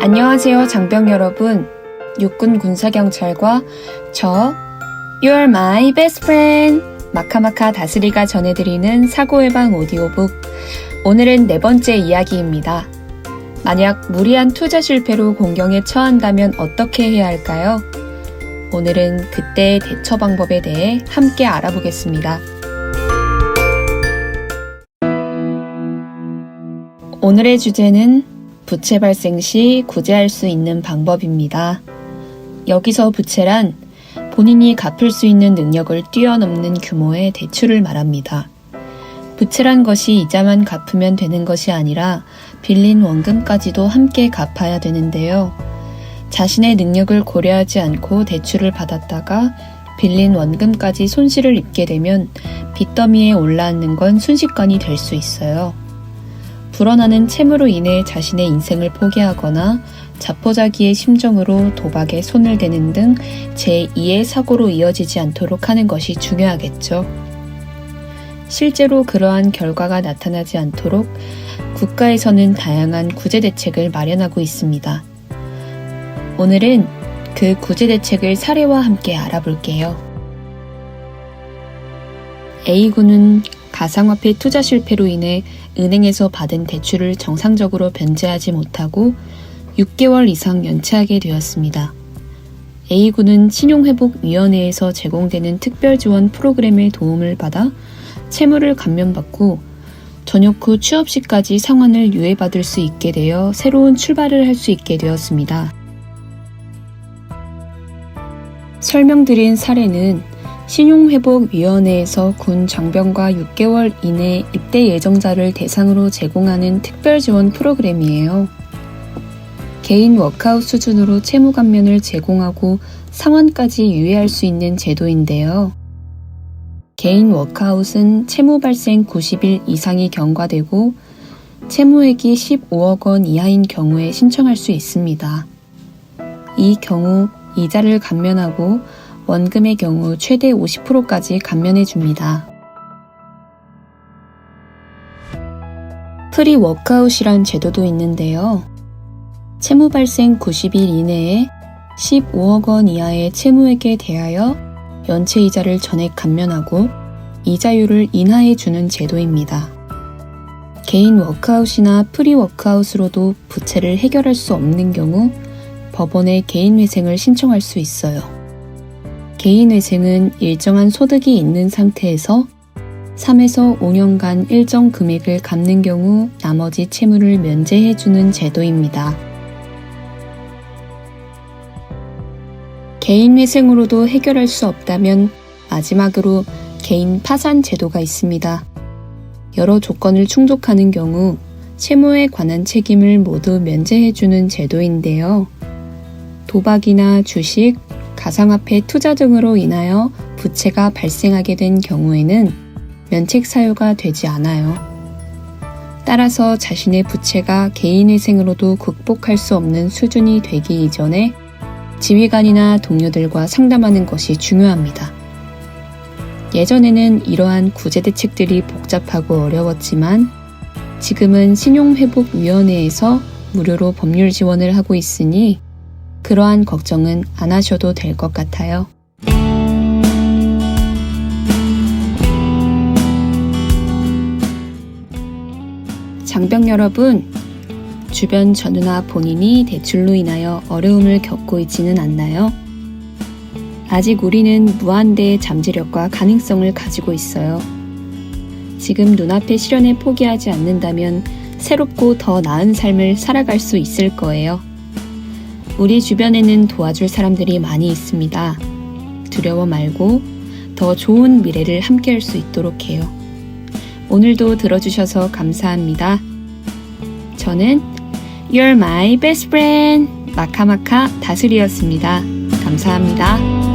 안녕하세요, 장병 여러분. 육군 군사경찰과 저 You're my best friend 마카마카 다스리가 전해드리는 사고예방 오디오북. 오늘은 네 번째 이야기입니다. 만약 무리한 투자 실패로 공경에 처한다면 어떻게 해야 할까요? 오늘은 그때의 대처 방법에 대해 함께 알아보겠습니다. 오늘의 주제는 부채 발생 시 구제할 수 있는 방법입니다. 여기서 부채란 본인이 갚을 수 있는 능력을 뛰어넘는 규모의 대출을 말합니다. 부채란 것이 이자만 갚으면 되는 것이 아니라 빌린 원금까지도 함께 갚아야 되는데요. 자신의 능력을 고려하지 않고 대출을 받았다가 빌린 원금까지 손실을 입게 되면 빚더미에 올라앉는 건 순식간이 될 수 있어요. 불어나는 채무로 인해 자신의 인생을 포기하거나 자포자기의 심정으로 도박에 손을 대는 등 제2의 사고로 이어지지 않도록 하는 것이 중요하겠죠. 실제로 그러한 결과가 나타나지 않도록 국가에서는 다양한 구제 대책을 마련하고 있습니다. 오늘은 그 구제 대책을 사례와 함께 알아볼게요. A군은 가상화폐 투자 실패로 인해 은행에서 받은 대출을 정상적으로 변제하지 못하고 6개월 이상 연체하게 되었습니다. A군은 신용회복위원회에서 제공되는 특별지원 프로그램의 도움을 받아 채무를 감면받고 전역 후 취업 시까지 상환을 유예받을 수 있게 되어 새로운 출발을 할 수 있게 되었습니다. 설명드린 사례는 신용회복위원회에서 군 장병과 6개월 이내 입대 예정자를 대상으로 제공하는 특별 지원 프로그램이에요. 개인 워크아웃 수준으로 채무 감면을 제공하고 상환까지 유예할 수 있는 제도인데요. 개인 워크아웃은 채무 발생 90일 이상이 경과되고 채무액이 15억 원 이하인 경우에 신청할 수 있습니다. 이 경우 이자를 감면하고 원금의 경우 최대 50%까지 감면해 줍니다. 프리 워크아웃이란 제도도 있는데요. 채무 발생 90일 이내에 15억 원 이하의 채무액에 대하여 연체 이자를 전액 감면하고 이자율을 인하해 주는 제도입니다. 개인 워크아웃이나 프리 워크아웃으로도 부채를 해결할 수 없는 경우 법원에 개인 회생을 신청할 수 있어요. 개인회생은 일정한 소득이 있는 상태에서 3에서 5년간 일정 금액을 갚는 경우 나머지 채무를 면제해주는 제도입니다. 개인회생으로도 해결할 수 없다면 마지막으로 개인 파산 제도가 있습니다. 여러 조건을 충족하는 경우 채무에 관한 책임을 모두 면제해주는 제도인데요. 도박이나 주식, 가상화폐 투자 등으로 인하여 부채가 발생하게 된 경우에는 면책 사유가 되지 않아요. 따라서 자신의 부채가 개인회생으로도 극복할 수 없는 수준이 되기 이전에 지휘관이나 동료들과 상담하는 것이 중요합니다. 예전에는 이러한 구제 대책들이 복잡하고 어려웠지만 지금은 신용회복위원회에서 무료로 법률 지원을 하고 있으니 그러한 걱정은 안 하셔도 될 것 같아요. 장병 여러분, 주변 전우나 본인이 대출로 인하여 어려움을 겪고 있지는 않나요? 아직 우리는 무한대의 잠재력과 가능성을 가지고 있어요. 지금 눈앞의 시련에 포기하지 않는다면 새롭고 더 나은 삶을 살아갈 수 있을 거예요. 우리 주변에는 도와줄 사람들이 많이 있습니다. 두려워 말고 더 좋은 미래를 함께 할 수 있도록 해요. 오늘도 들어주셔서 감사합니다. 저는 You're my best friend 마카마카 다슬이었습니다. 감사합니다.